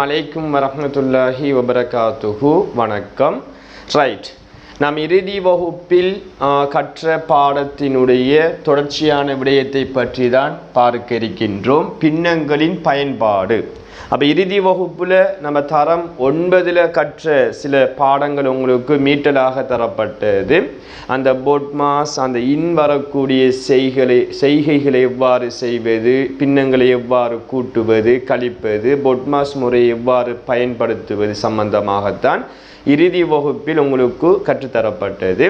அலைக்கும் வரமத்துல்லாஹி வபரகாத்துஹு வணக்கம். ரைட் நாம் இறுதி வகுப்பில் கற்ற பாடத்தினுடைய தொடர்ச்சியான விடயத்தை பற்றி தான் பார்க்க இருக்கின்றோம். பின்னங்களின் பயன்பாடு. அப்போ இறுதி வகுப்பில் நம்ம தரம் ஒன்பதில் கற்ற சில பாடங்கள் உங்களுக்கு மீட்டலாக தரப்பட்டது. அந்த பொட்மாஸ் அந்த இன் வரக்கூடிய செய்களை செய்கைகளை எவ்வாறு செய்வது பின்னங்களை எவ்வாறு கூட்டுவது கழிப்பது பொட்மாஸ் முறையை எவ்வாறு பயன்படுத்துவது சம்பந்தமாகத்தான் இறுதி வகுப்பில் உங்களுக்கு கற்றுத்தரப்பட்டது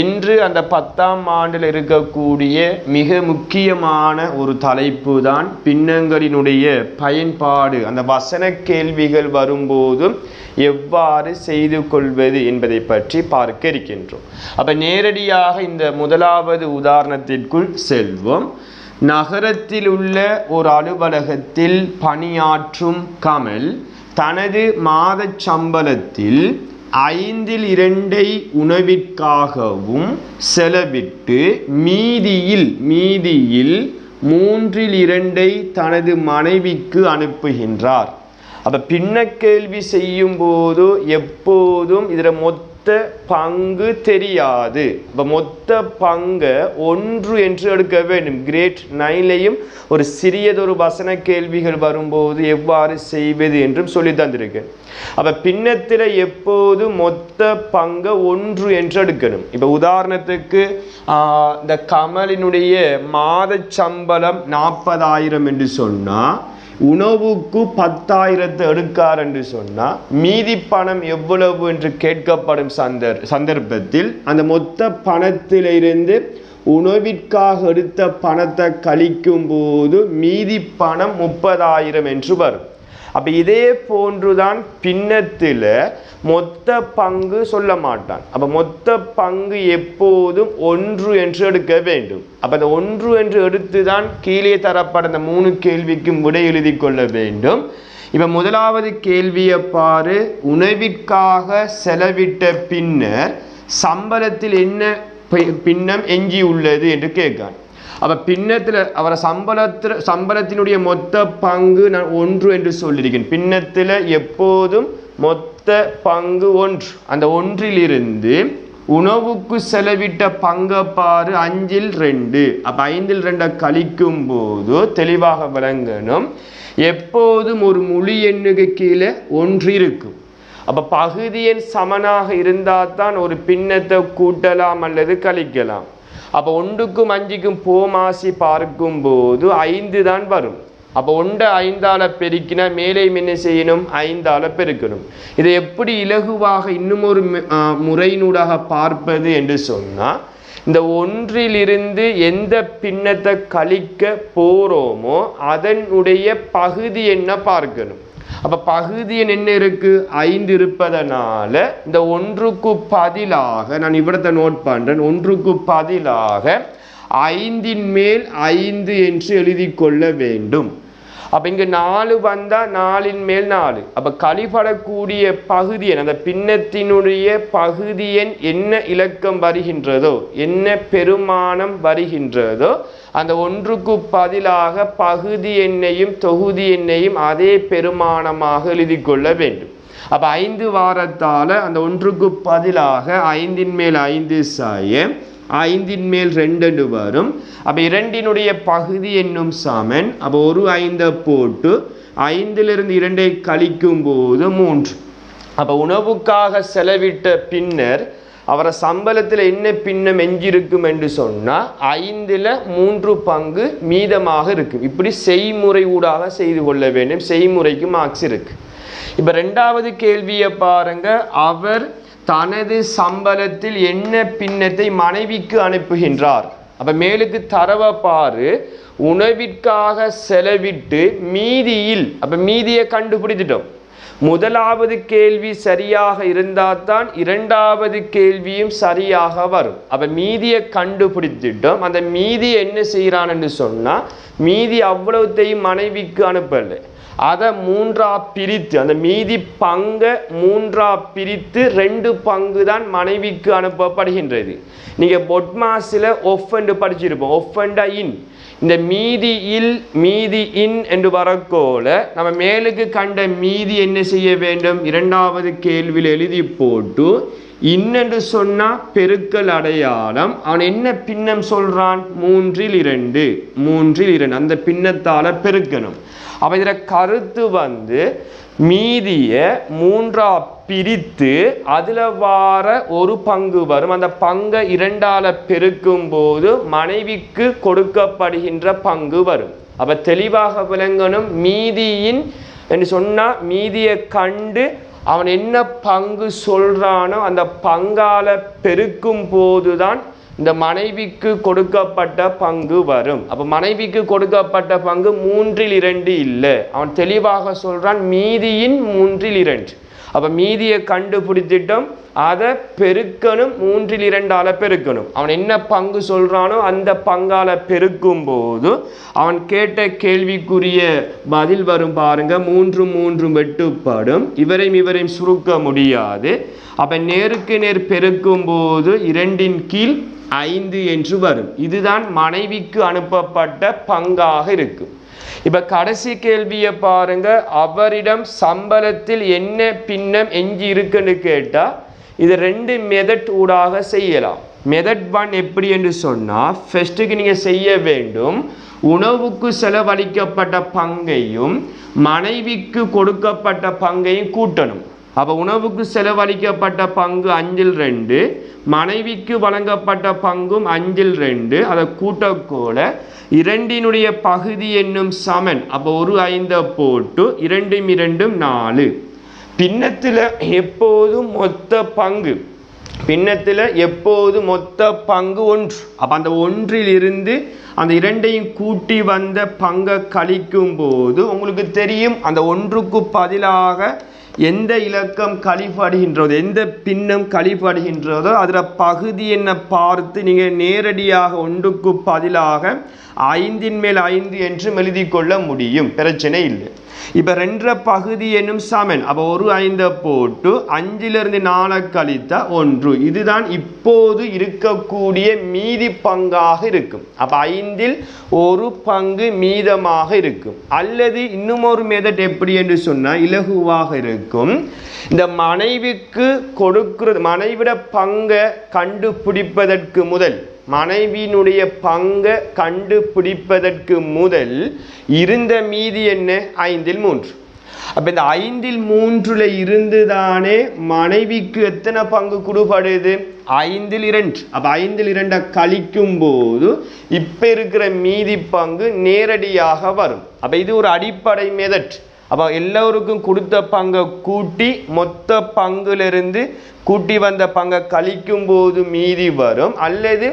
இன்று அந்த பத்தாம் ஆண்டில் இருக்கக்கூடிய மிக முக்கியமான ஒரு தலைப்பு தான் பின்னங்களினுடைய பயன்பாடு அந்த வசன கேள்விகள் வரும்போது எவ்வாறு செய்து கொள்வது என்பதை பற்றி பார்க்க இருக்கின்றோம். அப்ப நேரடியாக இந்த முதலாவது உதாரணத்திற்குள் செல்வோம். நகரத்தில் உள்ள ஒரு அலுவலகத்தில் பணியாற்றும் கமல் தனது மாதச் சம்பளத்தில் ஐந்தில் இரண்டை உணவிற்காகவும் செலவிட்டு மீதியில் மீதியில் மூன்றில் இரண்டை தனது மனைவிக்கு அனுப்புகின்றார். அப்போ பின்ன கேள்வி செய்யும் போது எப்போதும் இதில் மொத்த மொத்த பங்கு தெரியாது. இப்போ மொத்த பங்கை ஒன்று என்று எடுக்க வேண்டும். கிரேட் நைன்லையும் ஒரு சிறியதொரு வசன கேள்விகள் வரும்போது எவ்வாறு செய்வது என்றும் சொல்லி தந்திருக்கு அப்ப பின்னத்தில் எப்போது மொத்த பங்கை ஒன்று என்று எடுக்கணும்? இப்போ உதாரணத்துக்கு ஆஹ், இந்த கமலினுடைய மாத சம்பளம் நாற்பதாயிரம் என்று சொன்னா உணவுக்கு பத்தாயிரத்தை எடுக்கார் என்று சொன்னால் மீதி பணம் எவ்வளவு என்று கேட்கப்படும் சந்தர் சந்தர்ப்பத்தில் அந்த மொத்த பணத்திலிருந்து உணவிற்காக எடுத்த பணத்தை கழிக்கும் போது மீதி பணம் முப்பதாயிரம் என்று வரும். அப்போ இதே போன்றுதான் பின்னத்தில் மொத்த பங்கு சொல்ல மாட்டான். அப்போ மொத்த பங்கு எப்போதும் ஒன்று என்று எடுக்க வேண்டும். அப்போ அந்த ஒன்று என்று எடுத்து தான் கீழே தரப்பட அந்த மூணு கேள்விக்கும் விடை எழுதி கொள்ள வேண்டும். இப்போ முதலாவது கேள்வியை பாரு. உணவிற்காக செலவிட்ட பின்னர் சம்பளத்தில் என்ன பி- பின்னம் எஞ்சி உள்ளது என்று கேட்கான் அப்போ பின்னத்தில் அவரை சம்பளத்தில் சம்பளத்தினுடைய மொத்த பங்கு நான் ஒன்று என்று சொல்லியிருக்கேன். பின்னத்தில் எப்போதும் மொத்த பங்கு ஒன்று. அந்த ஒன்றிலிருந்து உணவுக்கு செலவிட்ட பங்கப்பாறு அஞ்சில் ரெண்டு. அப்போ ஐந்தில் ரெண்டை கழிக்கும் போது தெளிவாக விளங்கணும். எப்போதும் ஒரு மொழி எண்ணுக்கு கீழே ஒன்று இருக்கும். அப்போ பகுதியின் சமனாக இருந்தால் தான் ஒரு பின்னத்தை கூட்டலாம் அல்லது கழிக்கலாம். அப்போ ஒன்றுக்கும் அஞ்சுக்கும் போமாசி பார்க்கும்போது ஐந்து தான் வரும். அப்போ ஒன்றை ஐந்தால பெருக்கினா மேலே என்ன செய்யணும்? ஐந்தால பெருக்கணும். இதை எப்படி இலகுவாக இன்னும் ஒரு முறையினூடாக பார்ப்பது என்று சொன்னால் இந்த ஒன்றிலிருந்து எந்த பின்னத்தை கழிக்க போறோமோ அதனுடைய பகுதி என்ன பார்க்கணும்? அப்ப பகுதி என்ன இருக்குது ஐந்து இருப்பதனால இந்த ஒன்றுக்கு பதிலாக நான் இவ்வளத்தை நோட் பண்றேன். ஒன்றுக்கு பதிலாக ஐந்தின் மேல் ஐந்து என்று எழுதி கொள்ள வேண்டும். அப்போ இங்கே நாலு வந்தால் நாலின் மேல் நாலு. அப்போ கழிபடக்கூடிய பகுதி எண் அந்த பின்னத்தினுடைய பகுதி எண் என்ன இலக்கம் வருகின்றதோ என்ன பெருமானம் வருகின்றதோ அந்த ஒன்றுக்கு பதிலாக பகுதி எண்ணையும் தொகுதி எண்ணையும் அதே பெருமானமாக எழுதி கொள்ள வேண்டும். அப்போ ஐந்து வாரத்தால் அந்த ஒன்றுக்கு பதிலாக ஐந்தின் மேல் ஐந்து சாயம் ஐந்தின் மேல் ரெண்டு வரும். அப்போ இரண்டினுடைய பகுதி என்னும் சமன். அப்போ ஒரு ஐந்தை போட்டு ஐந்திலிருந்து இரண்டை கழிக்கும் போது மூன்று. அப்போ உணவுக்காக செலவிட்ட பின்னர் அவரை சம்பளத்தில் என்ன பின்னம் எஞ்சிருக்கும் என்று சொன்னால் ஐந்தில் மூன்று பங்கு மீதமாக இருக்கும் இப்படி செய்முறை ஊடாக செய்து கொள்ள வேண்டும். செய்முறைக்கு மார்க்ஸ் இருக்கு. இப்போ ரெண்டாவது கேள்வியை பாருங்க. அவர் தனது சம்பளத்தில் என்ன பின்னத்தை மனைவிக்கு அனுப்புகின்றார்? அப்போ மேலுக்கு தரவ பாரு உணவிற்காக செலவிட்டு மீதியில் அப்போ மீதியை கண்டுபிடிச்சிட்டோம் முதலாவது கேள்வி சரியாக இருந்தால் தான் இரண்டாவது கேள்வியும் சரியாக வரும். அப்போ மீதியை கண்டுபிடித்துட்டோம். அந்த மீதி என்ன செய்கிறான்னு சொன்னால் மீதி அவ்வளவுத்தையும் மனைவிக்கு அனுப்பலை. அதை மூன்றா பிரித்து அந்த மீதி பங்கை மூன்றா பிரித்து ரெண்டு பங்கு தான் மனைவிக்கு அனுப்பப்படுகின்றது. நீங்கள் பொட்மாஸில் ஒஃபெண்டு படிச்சிருப்போம். ஒஃபெண்டா இன் இந்த மீதி இல் மீதி இன் என்று வரக்கோல நம்ம மேலுக்கு கண்ட மீதி என்ன செய்ய வேண்டும்? இரண்டாவது கேள்வியில் எழுதி போட்டு இன்னென்று சொன்னால் பெருக்கல் அடையாளம். அவன் என்ன பின்னம் சொல்கிறான் மூன்றில் இரண்டு. மூன்றில் இரண்டு. அந்த பின்னத்தால் பெருக்கணும். அப்போ இதில் கருத்து வந்து மீதியை மூன்றா பிரித்து அதில் வார ஒரு பங்கு வரும். அந்த பங்கை இரண்டால் பெருக்கும் போது மனைவிக்கு கொடுக்கப்படுகின்ற பங்கு வரும். அப்போ தெளிவாக விளங்கணும். மீதியின் என்று சொன்னால் மீதியை கண்டு அவன் என்ன பங்கு சொல்கிறானோ அந்த பங்கால் பெருக்கும் போதுதான் இந்த மனைவிக்கு கொடுக்கப்பட்ட பங்கு வரும். அப்போ மனைவிக்கு கொடுக்கப்பட்ட பங்கு மூன்றில் இரண்டு இல்லை. அவன் தெளிவாக சொல்கிறான் மீதியின் மூன்றில் இரண்டு. அப்போ மீதியை கண்டுபிடித்திட்டோம் அதை பெருக்கணும் மூன்றில் இரண்டால் பெருக்கணும். அவன் என்ன பங்கு சொல்கிறானோ அந்த பங்கால் பெருக்கும் போது அவன் கேட்ட கேள்விக்குரிய பதில் வரும் பாருங்க. மூன்று மூன்று வெட்டுப்படும். இவரையும் இவரையும் சுருக்க முடியாது. அப்போ நேருக்கு நேர் பெருக்கும் போது இரண்டின் கீழ் ஐந்து என்று வரும். இதுதான் மனைவிக்கு அனுப்பப்பட்ட பங்காக இருக்கும் இப்ப கடைசி கேள்வியை பாருங்க. அவரிடம் சம்பளத்தில் என்ன பின்னம் எஞ்சி இருக்குன்னு கேட்டா இது ரெண்டு மெதட் ஊடாக செய்யலாம். மெதட் ஒன் எப்படி என்று சொன்னால் ஃபெஸ்ட்டுக்கு நீங்கள் செய்ய வேண்டும். உணவுக்கு செலவழிக்கப்பட்ட பங்கையும் மனைவிக்கு கொடுக்கப்பட்ட பங்கையும் கூட்டணும். அப்போ உணவுக்கு செலவழிக்கப்பட்ட பங்கு அஞ்சில் ரெண்டு மனைவிக்கு வழங்கப்பட்ட பங்கும் அஞ்சில் ரெண்டு அதை கூட்டக்கோல இரண்டினுடைய பகுதி என்னும் சமன். அப்போ ஒரு ஐந்தை போட்டு இரண்டும் இரண்டும் நாலு. பின்னத்தில் எப்போதும் மொத்த பங்கு. பின்னத்தில் எப்போது மொத்த பங்கு ஒன்று. அப்போ அந்த ஒன்றில் இருந்து அந்த இரண்டையும் கூட்டி வந்த பங்கை கழிக்கும் போது உங்களுக்கு தெரியும் அந்த ஒன்றுக்கு பதிலாக எந்த இலக்கம் கழிப்படுகின்றதோ எந்த பின்னம் கழிப்படுகின்றதோ அதில் பகுதி என்ன பார்த்து நீங்கள் நேரடியாக ஒன்றுக்கு பதிலாக ஐந்தின் மேல் ஐந்து என்றும் எழுதி கொள்ள முடியும். பிரச்சனை இல்லை. இப்போ ரெண்டரை பகுதி என்னும் சமன். அப்போ ஒரு ஐந்தை போட்டு அஞ்சிலிருந்து நாளை கழித்தா ஒன்று. இதுதான் இப்போது இருக்கக்கூடிய மீதி பங்காக இருக்கும். அப்போ ஐந்தில் ஒரு பங்கு மீதமாக இருக்கும். அல்லது இன்னும் ஒரு மெதட் எப்படி என்று சொன்னால் இலகுவாக இருக்கும். இந்த மனைவிக்கு கொடுக்கிறது மனைவிட பங்கை கண்டுபிடிப்பதற்கு முதல் மனைவியினுடைய பங்கை கண்டுபிடிப்பதற்கு முதல் இருந்த மீதி என்ன? ஐந்தில் மூன்று. அப்ப இந்த ஐந்தில் மூன்றுல இருந்து தானே மனைவிக்கு எத்தனை பங்கு கொடுப்படுது? ஐந்தில் இரண்டு. அப்ப ஐந்தில் இரண்டை கழிக்கும் போது இப்ப இருக்கிற மீதி பங்கு நேரடியாக வரும். அப்போ இது ஒரு அடிப்படை மெதட் அப்போ எல்லோருக்கும் கொடுத்த பங்கை கூட்டி மொத்த பங்குலேருந்து கூட்டி வந்த பங்கை கழிக்கும் போது மீதி வரும். அல்லது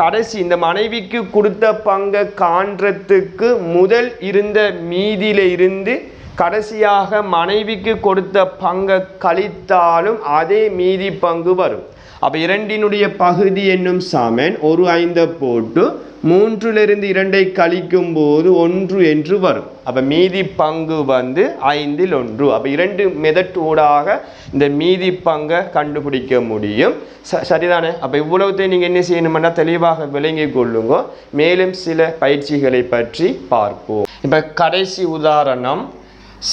கடைசி இந்த மனைவிக்கு கொடுத்த பங்கை காண்றதுக்கு முதல் இருந்த மீதியில இருந்து கடைசியாக மனைவிக்கு கொடுத்த பங்கை கழித்தாலும் அதே மீதி பங்கு வரும். அப்போ இரண்டினுடைய பகுதி என்னும் சமன் ஒரு ஐந்தை போட்டு மூன்றிலிருந்து இரண்டை கழிக்கும் போது ஒன்று என்று வரும். அப்போ மீதி பங்கு வந்து ஐந்தில் ஒன்று. அப்போ இரண்டு மெதட்டூடாக இந்த மீதி பங்கை கண்டுபிடிக்க முடியும். ச சரிதானே? அப்போ இவ்வளவுத்தையும் நீங்கள் என்ன செய்யணும்னா தெளிவாக விளங்கி கொள்ளுங்க. மேலும் சில பயிற்சிகளை பற்றி பார்ப்போம். இப்போ கடைசி உதாரணம்.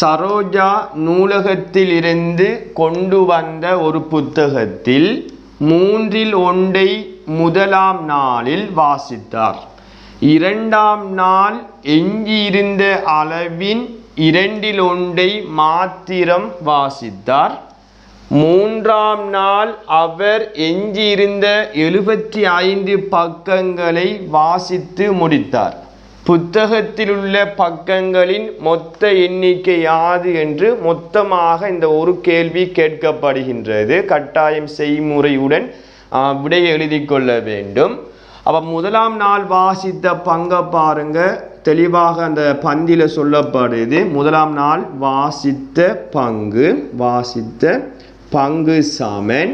சரோஜா நூலகத்திலிருந்து கொண்டு வந்த ஒரு புத்தகத்தில் மூன்றில் ஒன்றை முதலாம் நாளில் வாசித்தார். இரண்டாம் நாள் எஞ்சியிருந்த அளவின் இரண்டில் ஒன்றை மாத்திரம் வாசித்தார். மூன்றாம் நாள் அவர் எஞ்சியிருந்த எழுபத்தி ஐந்து பக்கங்களை வாசித்து முடித்தார். புத்தகத்திலுள்ள பக்கங்களின் மொத்த எண்ணிக்கை யாது என்று மொத்தமாக இந்த ஒரு கேள்வி கேட்கப்படுகின்றது. கட்டாயம் செய்முறையுடன் விடை எழுதி கொள்ள வேண்டும். அப்போ முதலாம் நாள் வாசித்த பங்கை பாருங்க. தெளிவாக அந்த பந்தியில் சொல்லப்படுது. முதலாம் நாள் வாசித்த பங்கு வாசித்த பங்கு சமன்.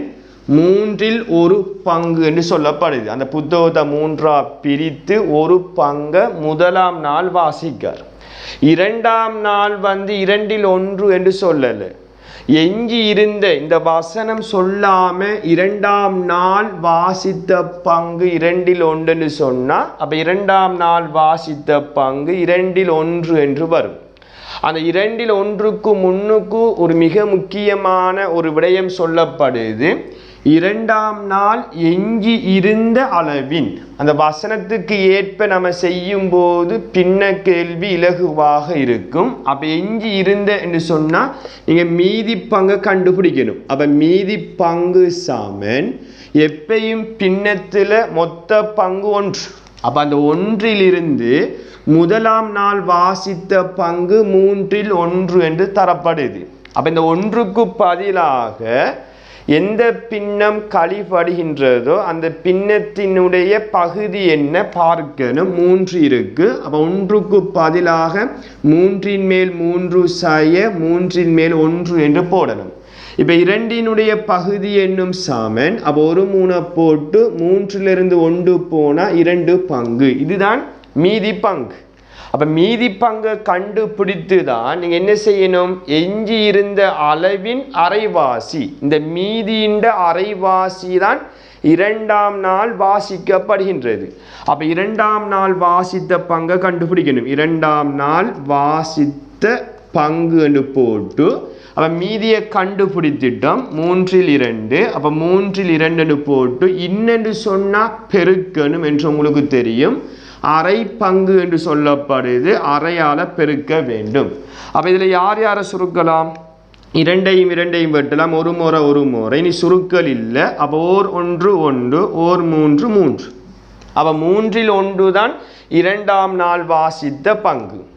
மூன்றில் ஒரு பங்கு என்று சொல்லப்படுது. அந்த புத்தகத்தை மூன்றா பிரித்து ஒரு பங்கை முதலாம் நாள் வாசிக்கார். இரண்டாம் நாள் வந்து இரண்டில் ஒன்று என்று சொல்லலை. எஞ்சி இருந்த இந்த வசனம் சொல்லாம இரண்டாம் நாள் வாசித்த பங்கு இரண்டில் ஒன்றுன்னு சொன்னா அப்ப இரண்டாம் நாள் வாசித்த பங்கு இரண்டில் ஒன்று என்று வரும். அந்த இரண்டில் ஒன்றுக்கு முன்னுக்கு ஒரு மிக முக்கியமான ஒரு விடயம் சொல்லப்படுது. இரண்டாம் நாள் எங்கி இருந்த அளவின் அந்த வசனத்துக்கு ஏற்ப நம்ம செய்யும் போது பின்ன கேள்வி இலகுவாக இருக்கும். அப்ப எஞ்சி இருந்த என்று சொன்னா நீங்க மீதி பங்கு கண்டுபிடிக்கணும். அப்ப மீதி பங்கு சாமன் எப்பையும் பின்னத்துல மொத்த பங்கு ஒன்று. அப்ப அந்த ஒன்றிலிருந்து முதலாம் நாள் வாசித்த பங்கு மூன்றில் ஒன்று என்று தரப்படுது. அப்ப இந்த ஒன்றுக்கு பதிலாக எந்த பின்னம் கழிப்படுகின்றதோ அந்த பின்னத்தினுடைய பகுதி என்ன பார்க்கணும். மூன்று இருக்கு. அப்போ ஒன்றுக்கு பதிலாக மூன்றின் மேல் மூன்று சாய மூன்றின் மேல் ஒன்று என்று போடணும். இப்ப இரண்டினுடைய பகுதி என்னும் சாமன் அப்போ ஒரு மூணை போட்டு மூன்றிலிருந்து ஒன்று போனால் இரண்டு பங்கு. இதுதான் மீதி பங்கு. அப்போ மீதி பங்கை கண்டுபிடித்து தான் நீங்கள் என்ன செய்யணும்? எஞ்சி இருந்த அளவின் அரைவாசி. இந்த மீதியின் அரைவாசி தான் இரண்டாம் நாள் வாசிக்கப்படுகின்றது. அப்போ இரண்டாம் நாள் வாசித்த பங்கை கண்டுபிடிக்கணும். இரண்டாம் நாள் வாசித்த பங்குன்னு போட்டு அப்போ மீதியை கண்டுபிடித்திட்டோம். மூன்றில் இரண்டு. அப்போ மூன்றில் இரண்டுன்னு போட்டு இன்னென்று சொன்னால் பெருக்கணும் என்று உங்களுக்கு தெரியும். அரை பங்கு என்று சொல்லப்படுது அறையால் பெருக்க வேண்டும். அப்போ இதில் யார் யாரை சுருக்கலாம்? இரண்டையும் இரண்டையும் வெட்டலாம். ஒரு முறை ஒரு முறை. இனி சுருக்கல் இல்லை. அப்போ ஓர் ஒன்று ஒன்று ஓர் மூன்று மூன்று. அப்போ மூன்றில் ஒன்று தான் இரண்டாம் நாள் வாசித்த பங்கு.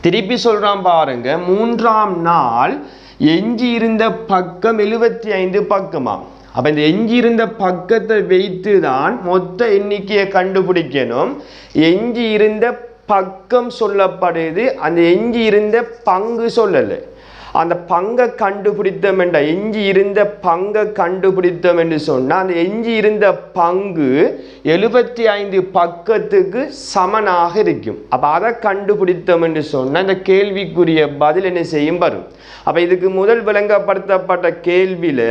திருப்பி சொல்கிறான் பாருங்க. மூன்றாம் நாள் எஞ்சி இருந்த பக்கம் எழுபத்தி ஐந்து பக்கமாம். அப்போ இந்த எஞ்சி இருந்த பக்கத்தை வைத்து தான் மொத்த எண்ணிக்கையை கண்டுபிடிக்கணும். எஞ்சி இருந்த பக்கம் சொல்லப்படுது அந்த எஞ்சி இருந்த பங்கு சொல்லலை. அந்த பங்கை கண்டுபிடித்தோம் என்ற எஞ்சி இருந்த பங்கை கண்டுபிடித்தோம் என்று சொன்னால் அந்த எஞ்சி இருந்த பங்கு எழுபத்தி ஐந்து பக்கத்துக்கு சமனாக இருக்கும். அப்போ அதை கண்டுபிடித்தோம் என்று சொன்னால் இந்த கேள்விக்குரிய பதில் என்ன செய்யும் வரும் அப்போ இதுக்கு முதல் விளங்கப்படுத்தப்பட்ட கேள்வியில்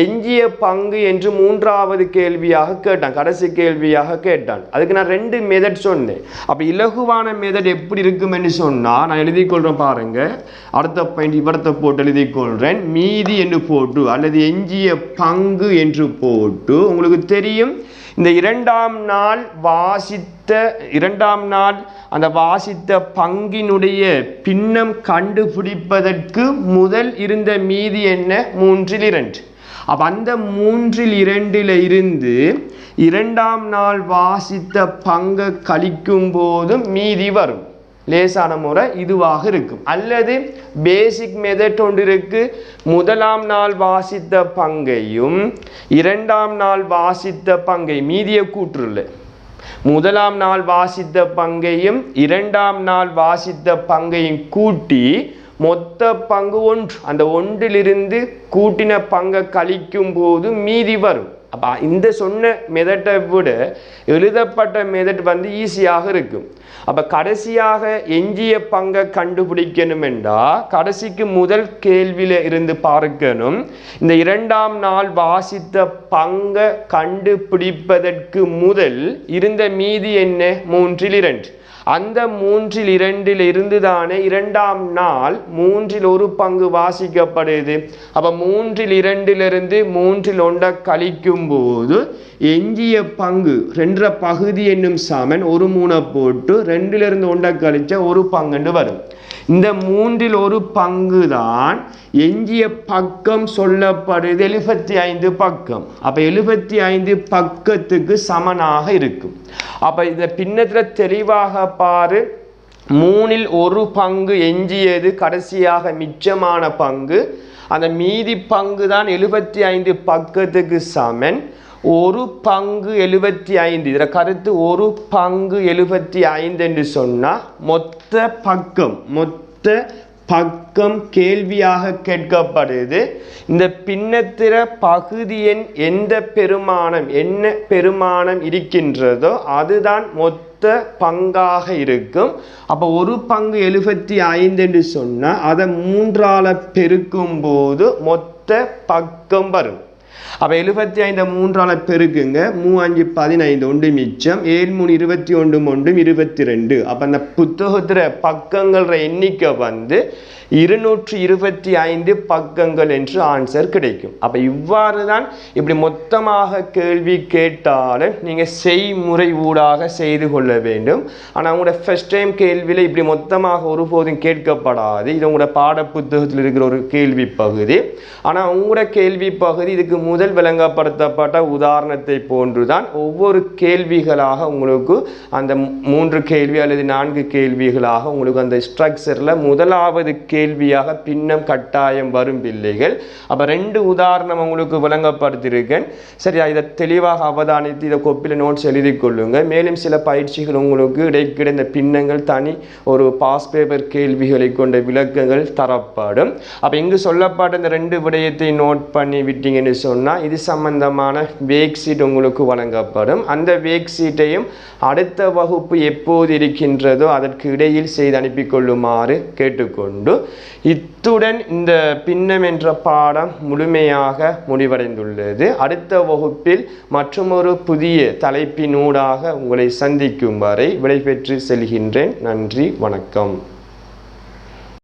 எஞ்சிய பங்கு என்று மூன்றாவது கேள்வியாக கேட்டான் கடைசி கேள்வியாக கேட்டான். அதுக்கு நான் ரெண்டு மெதட் சொன்னேன். அப்போ இலகுவான மெதட் எப்படி இருக்கும் என்று சொன்னால் நான் எழுதி கொள்கிறேன் பாருங்கள் அடுத்த பாயிண்ட் இவரத்தை போட்டு எழுதி கொள்கிறேன் மீதி என்று போட்டு அல்லது எஞ்சிய பங்கு என்று போட்டு உங்களுக்கு தெரியும் இந்த இரண்டாம் நாள் வாசித்த இரண்டாம் நாள் அந்த வாசித்த பங்கினுடைய பின்னம் கண்டுபிடிப்பதற்கு முதல் இருந்த மீதி என்ன? மூன்றில் இரண்டு. அப்போ அந்த மூன்றில் இரண்டில் இருந்து இரண்டாம் நாள் வாசித்த பங்கை கழிக்கும் போதும் மீதி வரும். லேசான முறை இதுவாக இருக்கும். அல்லது பேசிக் மெதட் ஒன்று இருக்கு முதலாம் நாள் வாசித்த பங்கையும் இரண்டாம் நாள் வாசித்த பங்கை மீதிய கூற்றுல. முதலாம் நாள் வாசித்த பங்கையும் இரண்டாம் நாள் வாசித்த பங்கையும் கூட்டி மொத்த பங்கு ஒன்று. அந்த ஒன்றிலிருந்து கூட்டின பங்கை கழிக்கும் போது மீதி வரும். அப்போ இந்த சொன்ன மெதட்டை விட எழுதப்பட்ட மெதட் வந்து ஈஸியாக இருக்கும். அப்போ கடைசியாக எஞ்சிய பங்கை கண்டுபிடிக்கணும் என்றால் கடைசிக்கு முதல் கேள்வியில் இருந்து பார்க்கணும். இந்த இரண்டாம் நாள் வாசித்த பங்கை கண்டுபிடிப்பதற்கு முதல் இருந்த மீதி என்ன? மூன்றில் இரண்டு. அந்த மூன்றில் இரண்டில் இருந்து தானே இரண்டாம் நாள் மூன்றில் ஒரு பங்கு வாசிக்கப்படுது. அப்போ மூன்றில் இரண்டிலிருந்து மூன்றில் ஒன்றை கழிக்கும் போது எஞ்சிய பங்கு ரெண்டரை பகுதி என்னும் சமன் ஒரு மூணை போட்டு ரெண்டிலிருந்து ஒன்றை கழிச்சா ஒரு பங்குன்னு வரும். இந்த மூன்றில் ஒரு பங்கு தான் எஞ்சிய பக்கம் சொல்லப்படுது எழுபத்தி ஐந்து பக்கம். அப்போ எழுபத்தி ஐந்து பக்கத்துக்கு சமனாக இருக்கும். அப்ப இந்த பின்னத்தில் தெளிவாக பாரு. மூணில் ஒரு பங்கு எஞ்சியது கடைசியாக மிச்சமான பங்கு. அந்த மீதி பங்கு தான் எழுபத்தி ஐந்து பக்கத்துக்கு சமன். ஒரு பங்கு எழுபத்தி ஐந்து. இதில் கருத்து ஒரு பங்கு எழுபத்தி ஐந்து என்று சொன்னால் மொத்த பக்கம் மொத்த பக்கம் கேள்வியாக கேட்கப்படுது. இந்த பின்னத்திர பகுதியின் எந்த பெருமானம் என்ன பெருமானம் இருக்கின்றதோ அதுதான் மொத்த பங்காக இருக்கும். அப்போ ஒரு பங்கு எழுபத்தி ஐந்து என்று சொன்னால் அதை மூன்றால பெருக்கும் போது மொத்த பக்கம் வரும். அப்போ எழுபத்தி ஐந்து மூன்றால் பெருக்குங்க. மூ அஞ்சு பதினைந்து ஒன்று மிச்சம். ஏழு மூணு இருபத்தி ஒன்று ஒன்றும் இருபத்தி ரெண்டு அப்போ அந்த புத்தகத்தில் பக்கங்கள எண்ணிக்கை வந்து இருநூற்றி இருபத்தி ஐந்து பக்கங்கள் என்று ஆன்சர் கிடைக்கும். அப்போ இவ்வாறு தான் இப்படி மொத்தமாக கேள்வி கேட்டாலும் நீங்கள் செய்முறை ஊடாக செய்து கொள்ள வேண்டும். ஆனால் உங்களோட ஃபர்ஸ்ட் டைம் கேள்வியில் இப்படி மொத்தமாக ஒருபோதும் கேட்கப்படாது. இது உங்களோட பாட புத்தகத்தில் இருக்கிற ஒரு கேள்வி பகுதி ஆனால் உங்களோட கேள்வி பகுதி இதுக்கு முதல் விளங்கப்படுத்தப்பட்ட உதாரணத்தை போன்றுதான் ஒவ்வொரு கேள்விகளாக உங்களுக்கு அந்த மூன்று கேள்வி அல்லது நான்கு கேள்விகளாக உங்களுக்கு அந்த ஸ்ட்ரக்சரில் முதலாவது கேள்வியாக பின்னம் கட்டாயம் வரும் பிள்ளைகள். அப்போ ரெண்டு உதாரணம் உங்களுக்கு விளங்கப்படுத்தியிருக்கேன். சரியா? இதை தெளிவாக அவதானித்து இதை கொப்பில் நோட்ஸ் எழுதி கொள்ளுங்க. மேலும் சில பயிற்சிகள் உங்களுக்கு இடைக்கிட இந்த பின்னங்கள் தனி ஒரு பாஸ் பேப்பர் கேள்விகளை கொண்ட விளக்கங்கள் தரப்படும். அப்போ இங்கு சொல்லப்பட்ட இந்த ரெண்டு விடயத்தை நோட் பண்ணி விட்டீங்கன்னு சொன்னால் இது சம்பந்தமான வேக் சீட் உங்களுக்கு வழங்கப்படும். அந்த வேக் சீட்டையும் அடுத்த வகுப்பு எப்போது இருக்கின்றதோ அதற்கு இடையில் செய்து அனுப்பி கொள்ளுமாறு கேட்டுக்கொண்டு இத்துடன் இந்த பின்னம் என்ற பாடம் முழுமையாக முடிவடைந்துள்ளது. அடுத்த வகுப்பில் மற்றொரு புதிய தலைப்பினூடாக உங்களை சந்திக்கும் வரை விடைபெற்று செல்கின்றேன். நன்றி வணக்கம்.